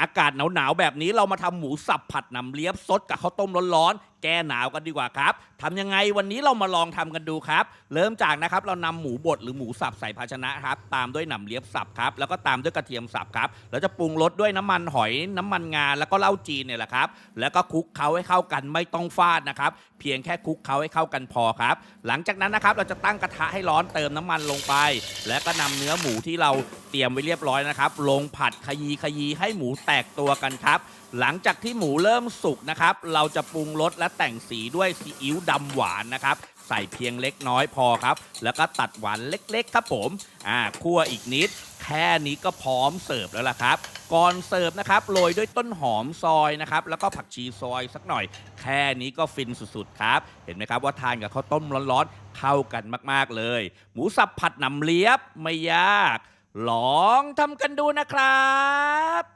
อากาศหนาวๆแบบนี้เรามาทำหมูสับผัดหนำเลียบสดกับข้าวต้มร้อนๆแก้หนาวกันดีกว่าครับทำยังไงวันนี้เรามาลองทำกันดูครับ เริ่มจากนะครับเรานำหมูบดหรือหมูสับใส่ภาชนะครับตามด้วยหนำเลียบสับครับแล้วก็ตามด้วยกระเทียมสับครับแล้วจะปรุงรสด้วยน้ำมันหอยน้ำมันงาแล้วก็เหล้าจีนเนี่ยแหละครับแล้วก็คลุกเคล้าให้เข้ากันไม่ต้องฟาดนะครับเพียงแค่คลุกเคล้าให้เข้ากันพอครับ หลังจากนั้นนะครับเราจะตั้งกระทะให้ร้อนเติมน้ำมันลงไป แล้วก็นำเนื้อหมูที่เราเตรียมไว้เรียบร้อยนะครับลงผัดขยีขยีให้หมูแตกตัวกันครับ หลังจากที่หมูเริ่มสุกนะครับเราจะปรุงรสและแต่งสีด้วยซีอิ๊วดำหวานนะครับใส่เพียงเล็กน้อยพอครับ แล้วก็ตัดหวานเล็กๆ ครับผมอ่าคั่วอีกนิด แค่นี้ก็พร้อมเสิร์ฟแล้วล่ะครับ ก่อนเสิร์ฟนะครับโรยด้วยต้นหอมซอยนะครับ แล้วก็ผักชีซอยสักหน่อย แค่นี้ก็ฟินสุดๆครับ เห็นไหมครับว่าทานกับข้าวต้มร้อนๆเข้ากันมากๆเลย หมูสับผัดหนำเลียบไม่ยาก ลองทำกันดูนะครับ